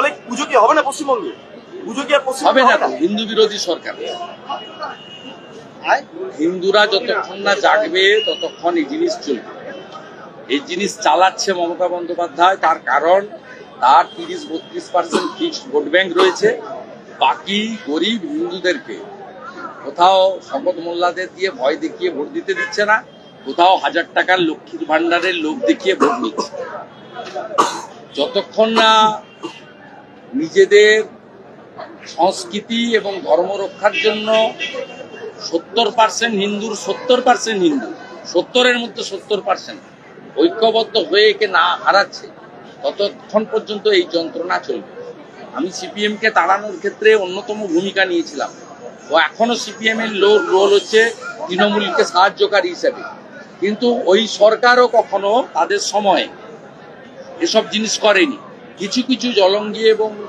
দলে পুজো কি হবে না পশ্চিমবঙ্গে? পুজো কি আর পশ্চিমবঙ্গে হবে না হিন্দু বিরোধী সরকার। হিন্দুরা যতক্ষণ না জাগবে ততক্ষণ এই জিনিস চলবে। এই জিনিস চালাচ্ছে মমতা বন্দ্যোপাধ্যায় তার কারণ তার তিরিশ বত্রিশ পার্সেন্ট ফিক্সড ভোট ব্যাংক রয়েছে। বাকি গরিব হিন্দুদেরকে কোথাও শপথ মোল্লাদের দিয়ে ভয় দেখিয়ে ভোট দিতে দিচ্ছে না কোথাও হাজার টাকার লক্ষ্মীর ভান্ডারের লোক দেখিয়ে ভোট নিচ্ছে। যতক্ষণ না নিজেদের সংস্কৃতি এবং ধর্ম রক্ষার জন্য সত্তর পার্সেন্ট হিন্দুর, সত্তর পার্সেন্ট হিন্দু। সত্তরের মধ্যে সত্তর পার্সেন্ট ঐক্যবদ্ধ হয়ে একে না হারাচ্ছে। ততক্ষণ পর্যন্ত এই যন্ত্রণা চলবে। আমি সিপিএমকে তাড়ানোর ক্ষেত্রে অন্যতম ভূমিকা নিয়েছিলাম। ও এখনও সিপিএম এর লো- রোল হচ্ছে তৃণমূলকে সাহায্যকারী হিসেবে। কিন্তু ওই সরকারও কখনো তাদের সময়ে এসব জিনিস করেনি। কিছু কিছু জলঙ্গি এবং